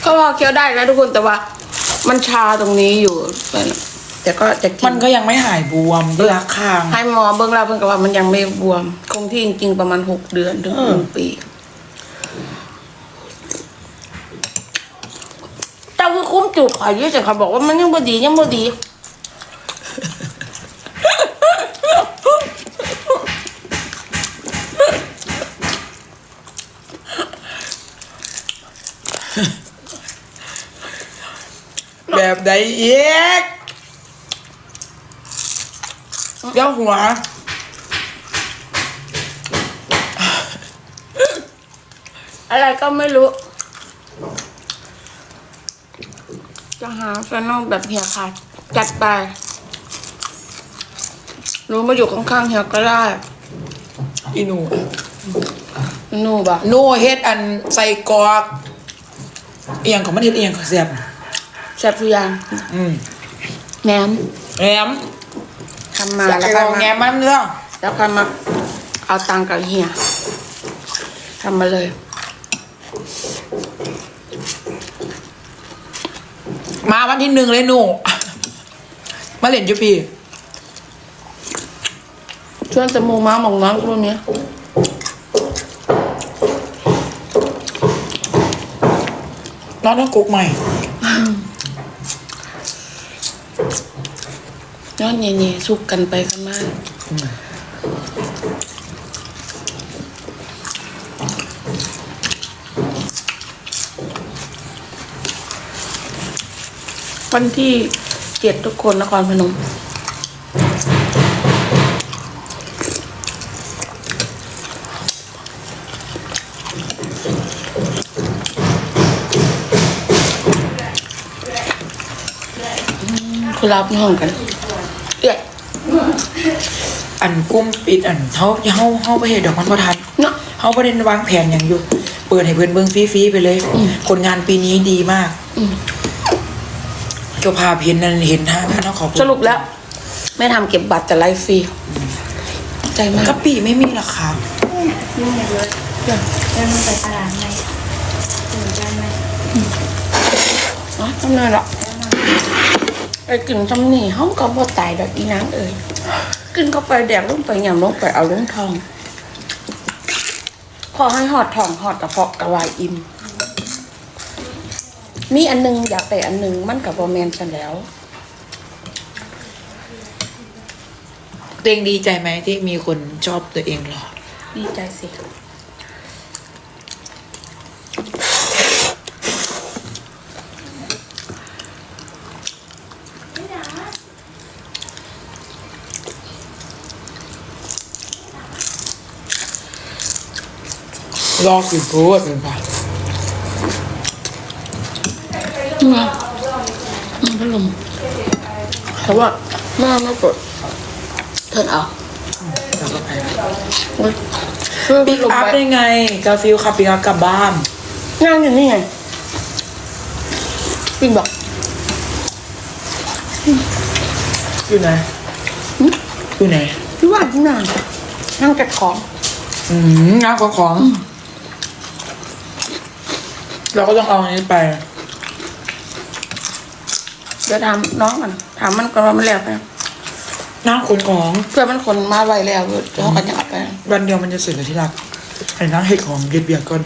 เขาว่าเคี้ยวได้นะทุกคนแต่ว่า มันชาตรงนี้อยู่แต่ก็จะกิมันก็ยังไม่หายบวมที่รักคางให้หมอเบิ่งแล้วเพิ่นก็ว่ามันยังไม่บวม คงที่จริงๆประมาณหกเดือนถึงเออหนึ่งปีแต่คือคุ้มจุกข่อยเยอะแต่เขาบอกว่ามันยังบ่ดียังบ่ดี แบบใดอีกเย้าหัวอะไรก็ไม่รู้ จะหาแฟนนอกแบบเฮียค่ะ จัดไปหนูมาอยู่ข้างๆเฮียก็ได้อีหนูหนูบ่ะหนูเฮ็ดอันใส่กรอกเอียงของมันเฮ็ดเอียงของเสียบแซ่บทุกอย่างอืมแหนมแหมทำมาอยากแล้วให้ก็เรามาแงมมันเรื่องแล้วก็มาเอาตังค์กับเฮียทำมาเลย มาวันที่หนึ่งเลยหนู มาเล่นอยูพี่ชวนจมูกม้าหมองน้องพวกนี้น้องต้องกุ๊กใหม่ ย้อนเย่ๆสุกกันไปกันมาวันที่เจ็ดทุกคนนครพนมคุณรับห้องกัน อันกุ้มปิดอันเฮาเฮาเฮาไปเฮ็ดดอกมันบ่ทันเนาะ เฮาบ่ได้วางแผนหยังอยู่ เปิดให้เพิ่นเบิ่งฟรีๆไปเลย ผลงานปีนี้ดีมากอืม เจ้าภาพเห็นนั่นเห็นทางนั้นเนาะขอบคุณสรุปแล้ว ไม่ทำเก็บบัตรแต่ไลฟ์ฟรีใจมากกะปิไม่มีราคายุ่งเลยเดี๋ยวมันไปตลาดไหมถึงได้ไหม อ๋อทำไมล่ะ ไอ้กลิ่นทำนี่ห้องก็บ่ตายดอกอีนางเอ่ยกินเข้าไปแดกลงไปหยำลงไปเอาลงทอง ขอให้หอดทองหอดกระเพาะกระวายอิ่มมีอันหนึงอยากไปอันหนึงมันกับบอแมนฉันแล้ว ตัวเองดีใจไหมที่มีคนชอบตัวเองหรอ ดีใจสิ รอสิพูดเป็นปะอืมอืมพัดลมแต่ว่าแม่ไม่กดเทิร์นเอาแล้วก็ไปเฮ้ยเพิ่มปิกลงอัพไปได้ไง กาฟิลขับปิกอัพกลับบ้านนั่งอยู่นี่ไงจริงบอก อยู่ไหนอยู่ไหนพี่ว่าที่นั่งนั่งเก็บของ อืมงานของของ เราก็ต้องเอาอันนี้ไป เดี๋ยวถามน้องก่อนถามมันก่อนว่ามันแล้วไปน้าขนของเพื่อมันคนมาไวแล้วเดี๋ยวเขาก็จะเอาไป วันเดียวมันจะเสร็จเลยที่รักไอ้น้าเห็ดของเย็ดเบียร์ก่อน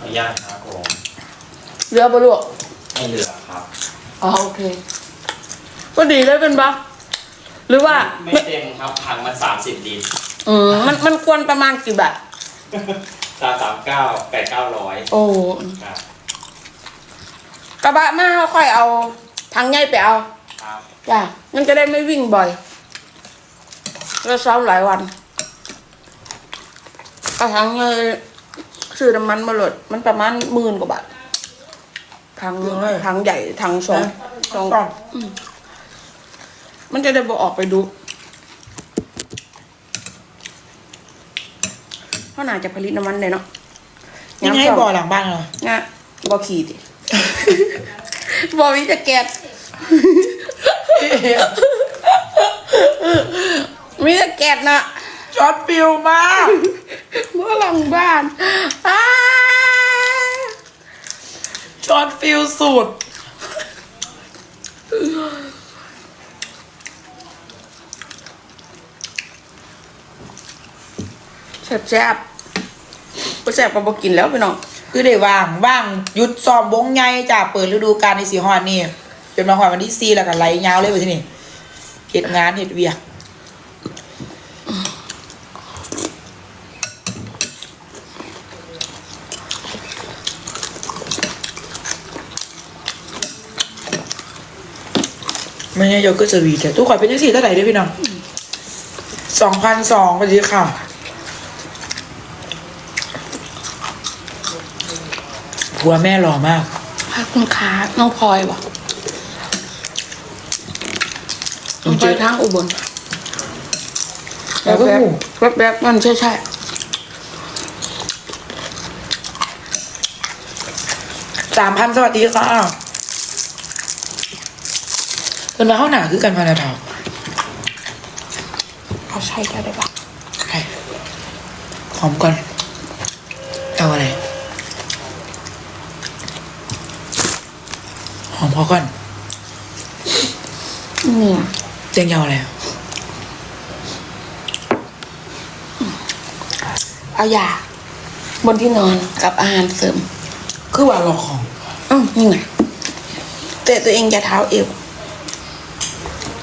อนุญาตครับผมเรือปะลูกไม่เหลือครับ อ๋อโอเค ก็ดีเลยเป็นปะหรือว่าไม่เต็มครับถังมันสามสิบลิตรอืมมันมันควรประมาณกี่บาทตาสามเก้าแปดเก้าร้อยโอ้ครับกระบะมาค่อยเอาทางใหญ่ไปเอาครับจ้ะมันจะได้ไม่วิ่งบ่อยแล้วซ้อมหลายวันเอาทางใหญ่ซื้อน้ำมันมาโหลดมันประมาณหมื่นกว่าบาททางทางใหญ่ทางสองสองกล่อง มันจะได้บอออกไปดูเพราะน่าจะผลิตน้ำมันเลยเนาะยังไงบ่อหลังบ้านเหรองะบอขี่ดิบอวิจะแกะมีแต่แกะนะช็อตฟิลมากบอมาหลังบ้านอ้าช็อตฟิลสุด แซ่บแซ่บบ่แซ่บก็บ่กินแล้วพี่น้องคือได้ว่างว่างหยุดซ้อมวงใหญ่จ้าเปิดฤดูกาลในสีฮอดนี่จนมาฮอดวันที่สี่แล้วก็ไหลยาวเลยไปที่นี่เหตุงานเหตุเวียกไม่ใช่โยเกิร์ตสวีทแต่ทุกคนเป็นยังสี่เท่าไหร่ด้วยพี่น้องสองพันสองพอดีค่ะ ผัวแม่หล่อมากขอบคุณค่ะน้องพลอยว่ะน้องพลอยทางอุบลแล้วก็หูแป๊บๆแป๊บๆมันใช่ใช่สามพันสวัสดีค่ะเป็นมาเข้าหนาคือกันพานาทองๆเขาใช่ก็ได้ปะใครหอมก่อนเอาอะไร หอมพอก่อนอืมเจียงยาวอะไรเอายาบนที่นอนกับอาหารเสริม คือว่าหลอกของอืมนี่ไงแต่ตัวเองอย่าเท้าเอว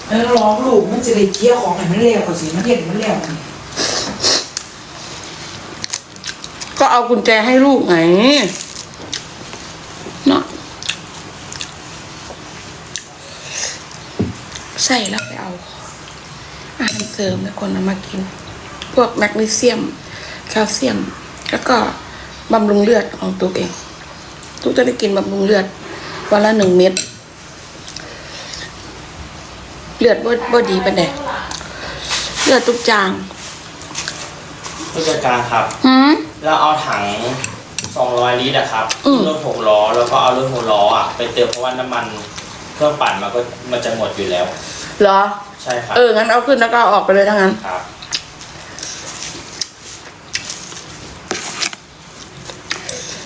เออร้องลูกมันจะเลยเคี้ยวของไหนมันเร็วกว่าสิมันเห็นมันเร็วก็เอากุญแจให้ลูกไงเนาะ ใส่แล้วไปเอาอาหารเสริมแล้วคนเอามากิน พวกแมกนีเซียม แคลเซียม แล้วก็บำรุงเลือดของตัวเองทุกจะได้กินบำรุงเลือดวันละหนึ่งเม็ดเลือดบ่บ่ดีปานใดเลือดทุกจางผู้จัดการครับ หืมแล้วเอาถัง 200 ลิตรอะครับอืม รถหกล้อแล้วก็เอารถหกล้ออะไปเติมเพราะว่าน้ำมันเครื่องปั่นมันก็มันจะหมดอยู่แล้ว เหรอ ใช่ครับเออ งั้นเอาขึ้นแล้วก็เอาออกไปเลยทั้งนั้น ครับ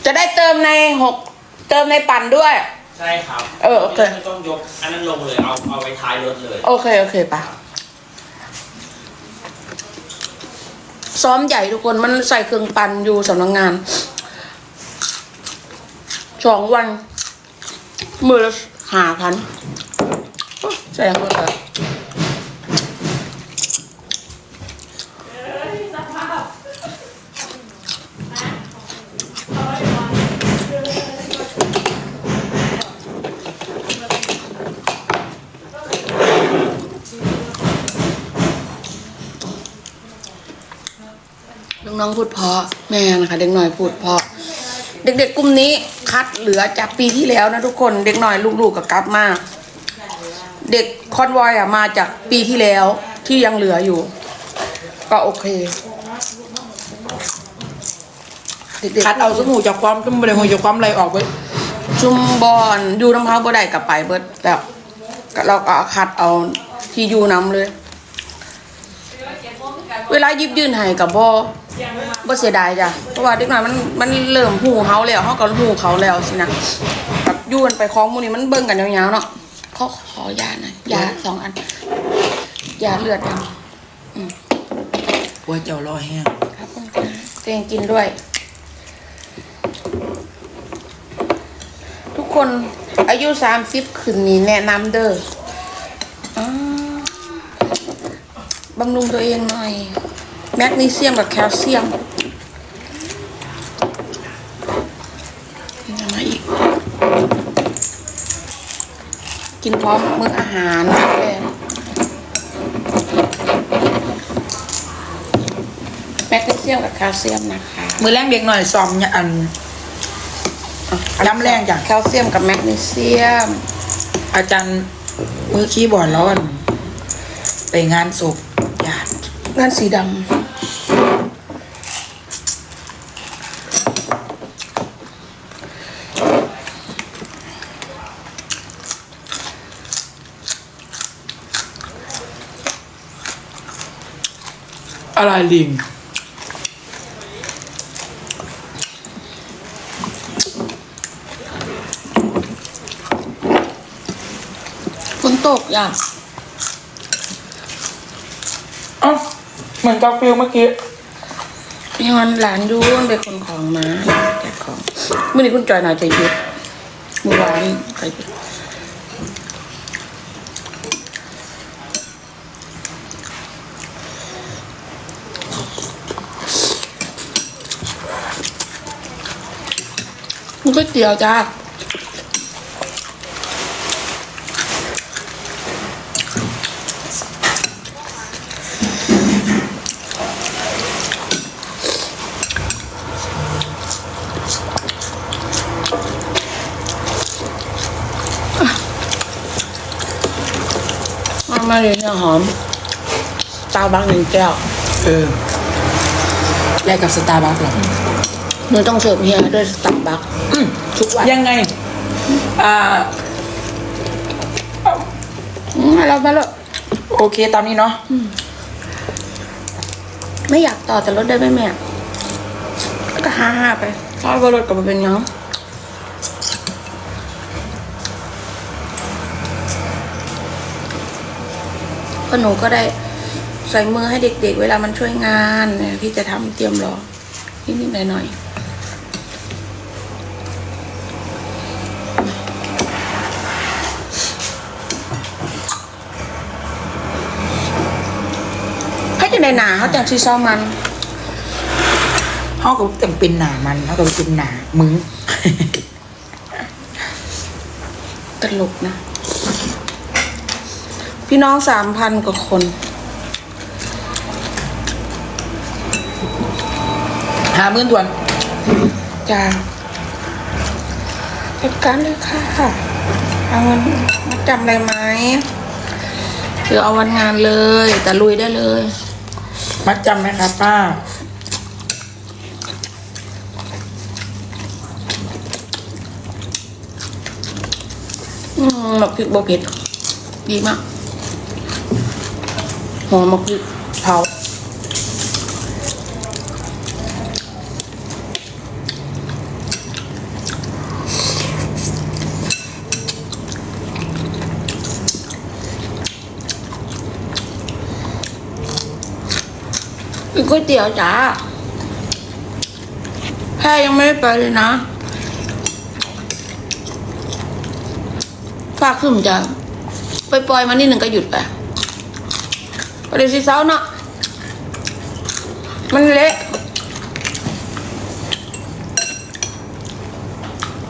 จะได้เติมในหกเติมในปั่นด้วย ใช่ครับเออโอเค ไม่ต้องยกอันนั้นลงเลยเอาเอาไว้ท้ายรถเลย โอเค โอเคปะซ้อมใหญ่ทุกคนมันใส่เครื่องปั่นอยู่สำนักงงานสองวัน มือละหาพัน โอ้แสดงว่าแบบน้องๆพูดเพาะแม่นะคะ เด็กหน่อยพูดเพาะเด็กๆกลุ่มนี้คัดเหลือจากปีที่แล้วนะทุกคนเด็กหน่อยลูกๆกับกลับมาก อนวอยอะมาจากปีที่แล้วที่ยังเหลืออยู่ ก็โอเคเด็กๆคัดเอาสมูจากความก็ไม่ได้หัวจากความอะไรออกไปชุมบอนอยู่น้ำพร้าวบ่ได้กลับไปเบิดแล้วก็เราก็เอาคัดเอาที่อยู่น้ำเลย เวลาหยิบยื่นให้กับบ่บ่เสียดายจ้ะเพราะว่าเด็กน้อยมันมันเริ่มหูเฮาแล้วเฮาก็หูเขาแล้วสินะแบบอยู่กันไปคล้องหมูนี่มันเบิ่งกันยาวๆเนาะ ขอขอยาหน่อยยาสองอันยาเลือดกันหัวเจ้ารอแห้งครับคุณค่ะตัวเองกินด้วย ทุกคนอายุสามสิบขึ้นนี้แนะนำเด้ออาบำรุงตัวเองหน่อย แมกนีเซียมกับแคลเซียมมีอะไรอีก กินพร้อมมื้ออาหารแม่แมกนีเซียมกับแคลเซียมนะคะ มือแรงเด็กหน่อยซ้อมเนี่ยอันย้ำแรงจ้ะแคลเซียมกับแมกนีเซียม อาจารย์มือคีย์บอร์ดร้อนไปงานศพญาติงานสีดำ ลิง คุณตกอย่างเอ้าเหมือนกาฟิลเมื่อกี้ย้อนหลานยุ่งไปคนของมาแจกของเมื่อนี้คุณจอยหน่อยใจย็นมือวานใคร ก๋วยเตี๋ยวจ้ามามาเลยเนี่ยหอม ตาบักหนึ่งแก้ว เออแลกกับสตาร์บัคเหรอ หนูต้องเสิร์ฟเฮียด้วยสตับบักทุกวันยังไง อ่าอืมมาแล้วมาแล้วโอเคตามนี้เนาะไม่อยากต่อแต่รถได้ไหมแม่แล้วก็ห้าห้าไปเพราะว่ารถกลับมาเป็นยังก็หนูก็ได้ใส่มือให้เด็กๆ เวลามันช่วยงานเนี่ยพี่จะทำเตรียมรอนิดๆหน่อยๆ ให้จะในหนาเขาจังซีซ้อมมันเขาก็แต่งเป็นหนามันเขาก็เป็นหนามึงตลกนะ พี่น้องสามพันกว่าคนหามื่นทวนจ้าจัดการเลยค่ะเอาเงินมาจำอะไรไหมหรือเอาวันงานเลย แต่ลุยได้เลย มัดจำไหมครับป้า อืมหมกพริกโบเผ็ดดีมากหอมหมกพริกเผา กินก๋วยเตี๋ยวจ้าแค่ยังไม่ได้ไปเลยนะฝากขึ้นจะไปปล่อยๆมานิดหนึ่งก็หยุดไปประเดี๋ยวสิเช้าเนาะมันเละ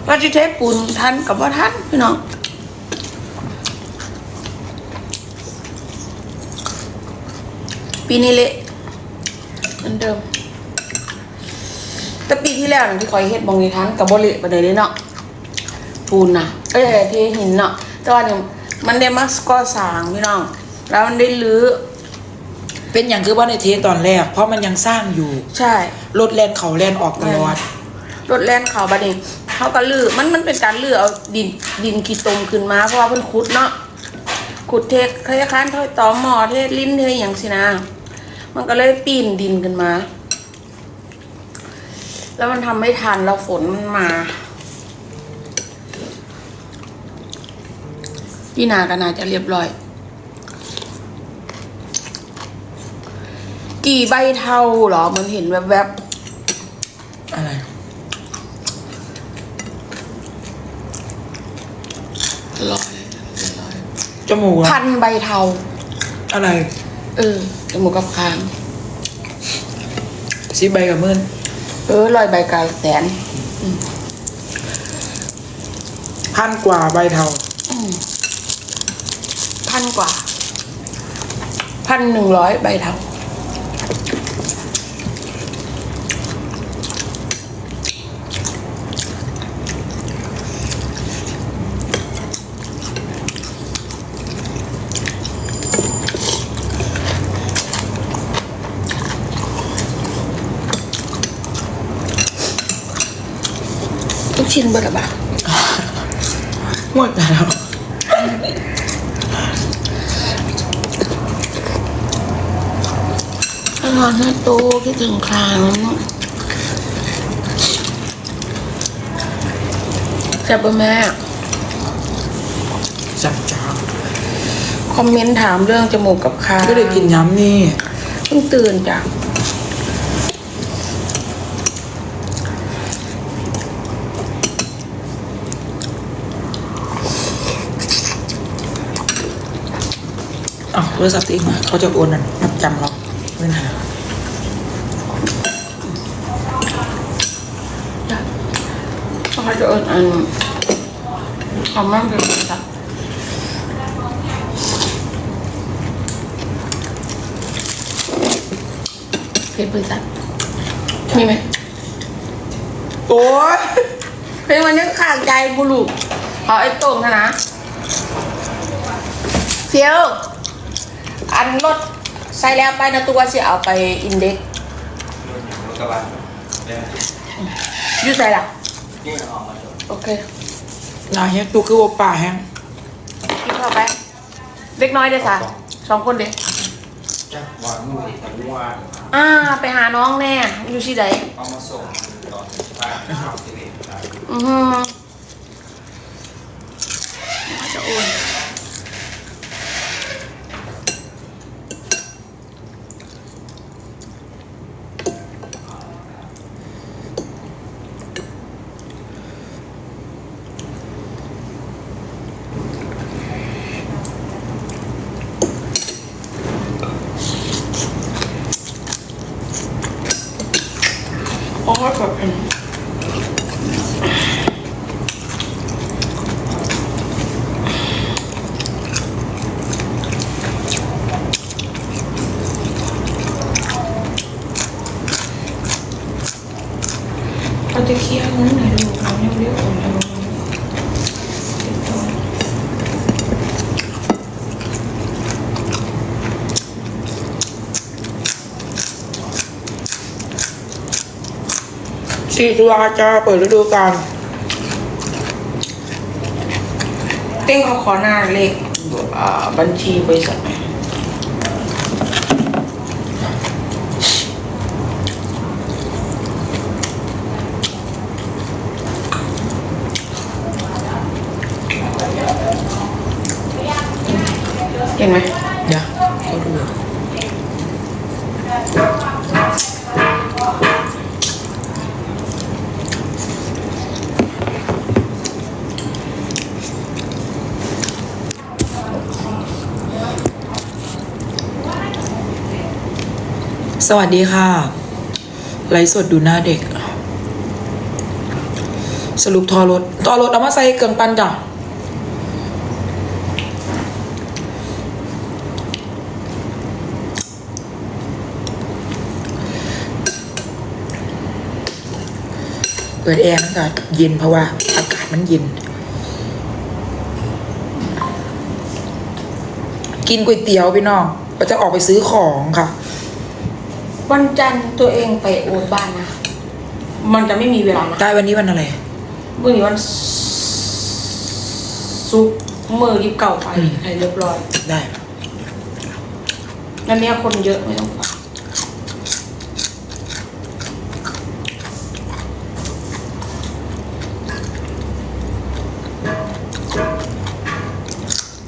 ว่าจะเทปูนทันกับว่าทันพี่น้องปีนี้เละ เหมือนเดิม แต่ปีที่แล้วนะที่คอยเฮ็ดบองนี้ทันกับบ่เละประเดี๋ยวนี้เนาะปูนนะเอ้ยเทหินเนาะแต่ว่าเนี่ยมันได้มาก่อสร้างพี่น้อง แล้วมันได้รื้อเป็นอย่างคือว่าในเทสตอนแรก เพราะมันยังสร้างอยู่ใช่รถแลนเขาแลนออกตลอดรถแล่นเขาบัดนี้เขาก็ลื้อมันมันเป็นการลื้อเอาดินดินกีตมขึ้นมาเพราะว่าเพิ่นขุดเนาะขุดเทคล้ายๆค้านเท่าตอหมอเทลิ้นเทอหย่างสินะ มันก็เลยปีนดินขึ้นมา แล้วมันทำไม่ทันแล้วฝนมันมาพี่นาก็น่าจะเรียบร้อย กี่ใบเท่าเหรอ มันเห็นแวบอะไรๆร้อยจมูกอะพันใบเทา อะไร เออจมูกกับคางสิบใบกับมื่นเออลอยใบกาแสนพันกว่าใบเทาอืมพันกว่าพันหนึ่งร้อยใบเทา กชิ้นเบอร์ละบาทหมดแล้วอร่อยนะโตคิดถึงครางแซ่บปะแม่จับจ้าคอมเมนต์ถามเรื่องจมูกกับคางก็ได้กินย้ำนี่เพิ่งตื่นจ้ะ อ้าวโทรศัพท์ตัวเองมาเขาจะโอนนั่นนับจำเราไม่เป็นไรเขาจะเอินอันคอมเมนต์เป็นจ้ะเพจบริษัทมีไหมโอ้ยเพลงมันยังขาดใจบุรุษเอาไอ้โต่งนะนะเฟียว อันรถใส่แล้วไปนะตัวสิเอาไปอินเด็กซ์กระบะเนี่ยอยูใส่ละนี่ออกมาจบโอเคลาแฮงตัวคือว่าป่าแฮงกินเข้าไปเล็กน้อยเด้อสะสองคนเด้อจ้ะวางมือแต่เมื่อวานอ่า ไปหาน้องแน่อยู่ที่ใดเอามาส่งตอนบ่ายข่าวทีวีครับอือหือจะโอน โอ้ยแบบเขาจะเคลียร์นั้นไหนลูกเรายังเรียกคนเรา สี่ตุลาจะเปิดฤดูกาลเต้งเขาขอหน้าเลขบัญชีบริษัทหน่อยเห็นไหม เดี๋ยวเขาดู สวัสดีค่ะ ไลฟ์สดดูหน้าเด็ก สรุปทอรถทอรถเอามาใส่เกลืองปันจ้ะเปิดแอร์มันก็เย็นเพราะว่า อากาศมันเย็น กินก๋วยเตี๋ยวพี่น้องก็จะออกไปซื้อของค่ะ วันจันทร์ตัวเองไปโอนบ้านนะ มันจะไม่มีเวลานะได้วันนี้วันอะไรเมื่อนี้วันซุกร์เมื่อยิบเก่าไปอืมให้เรียบร้อยได้งั้นเนี้ยคนเยอะไม่ต้องไป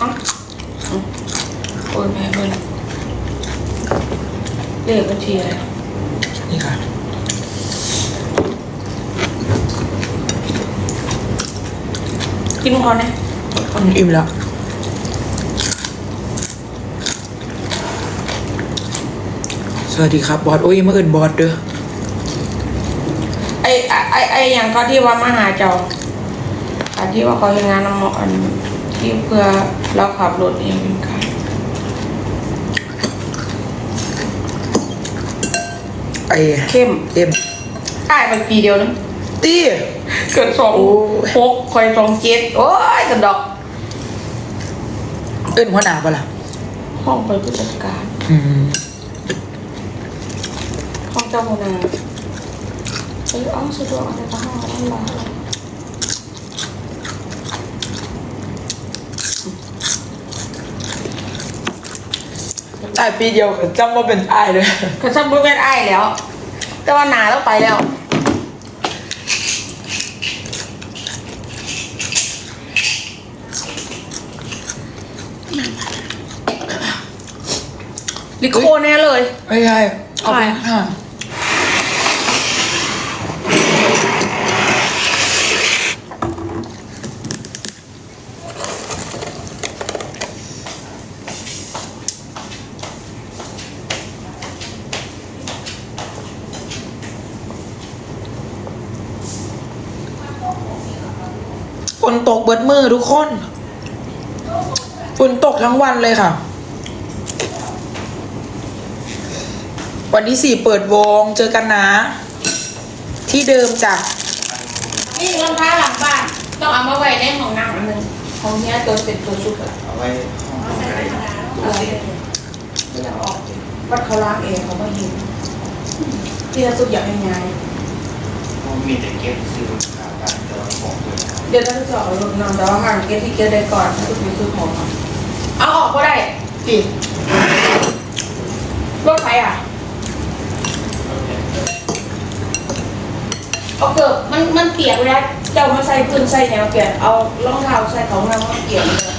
อะอืมโอนแม่เบิ้ล เลขบัญชีอะไรนี่ค่ะ กินพอนะอืมอิ่มแล้วสวัสดีครับบอสโอ้ยมาเอินบอสเด้อไอไอไอไออย่างก็ที่ว่ามาหาเจ้าอันที่ว่าเขาทำงานน้ำหมอกอันที่เพื่อเราขับรถเองเป็นใคร ไอ้ เข้มเอ็มตายไปปีเดียวนึงตี้ เกิดสองโอ้ยหกคอยสองเจ็ดโอ้ยกระดอก เอินหัวหน้าปะล่ะ ห้องไปผู้จัดการ อืมห้องเจ้าพนาเออเอาสะดวกอะไรก็ห้องอะไรหรอตายปีเดียวก็จำว่าเป็นตายเลยก็ซ้ำบุญเป็นไอ้ายแล้ว แต่ว่าหนาแล้วไปแล้ว ลิโคนแน่เลย ไม่ใช่ขอบคุณค่ะ ตกเบิดมือทุกคนฝนตกทั้งวันเลยค่ะ วันที่สี่เปิดวงเจอกันนะ ที่เดิมจากนี่รองเท้าหลังบ้าน ต้องเอามาไว้ในห้องน้ำอันหนึงของเนี้ยตัวเป็นตัวชุดอะเอาไว้ห้องเอาใส่ธรรมดาแล้วเออไม่อยากออกวัดเขาล้างเองเขาไม่เห็นที่เราสุดอยากให้ยายผมมีแต่เก็บซื้อ เดี๋ยวถ้าจะเอารถนำแต่ว่าห่างเกตที่เกตได้ก่อนถ้าจะไปซื้อของอะเอาออกก็ได้สิรถไฟอะเอาเกือบมันมันเปียกแล้วเจ้ามาใส่พื้นใส่แนวเปียกเอารองเท้าใส่ของเราเปียกเลย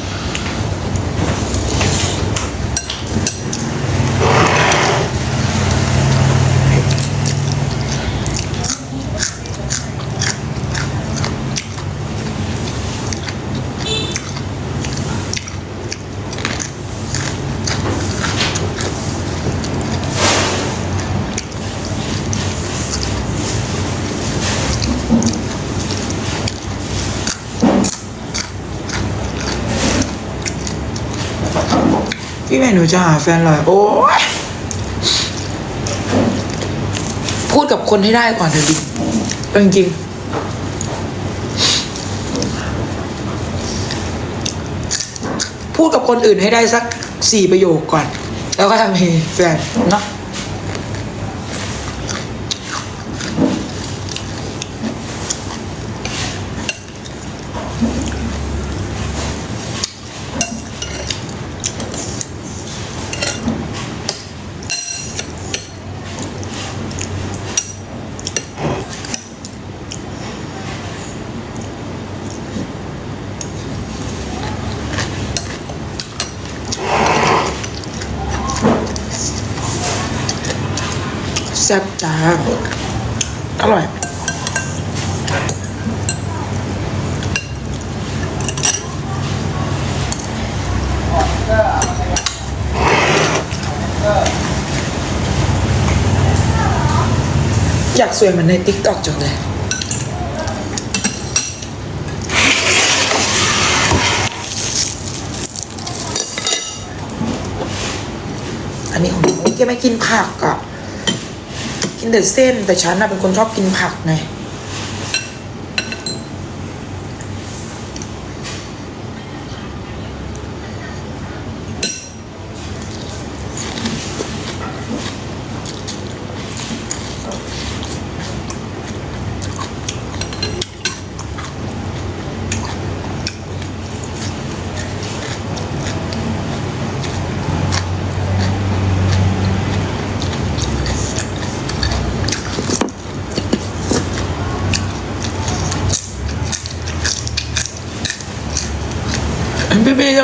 หนูจะหาแฟนเลยโอ้ยพูดกับคนให้ได้ก่อนเถอะดิเอาจริงพูดกับคนอื่นให้ได้สักสี่ประโยคก่อน แล้วก็ทำให้แฟนเนาะ แซ่บจ้า อร่อย อยากสวยเหมือนในติ๊กต็อกจังเลยอันนี้ของหนูแกไม่กินผักอะกินแต่เส้นแต่ฉันน่ะเป็นคนชอบกินผักไง พี่พี่ส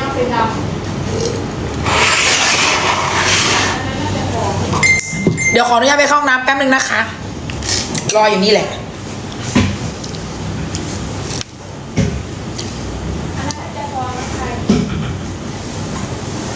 อาเป็นดำอันนั้นน่าจะของเดี๋ยวขออนุญาตไปเข้าห้องน้ำแป๊บนึงนะคะ รออยู่นี่แหละ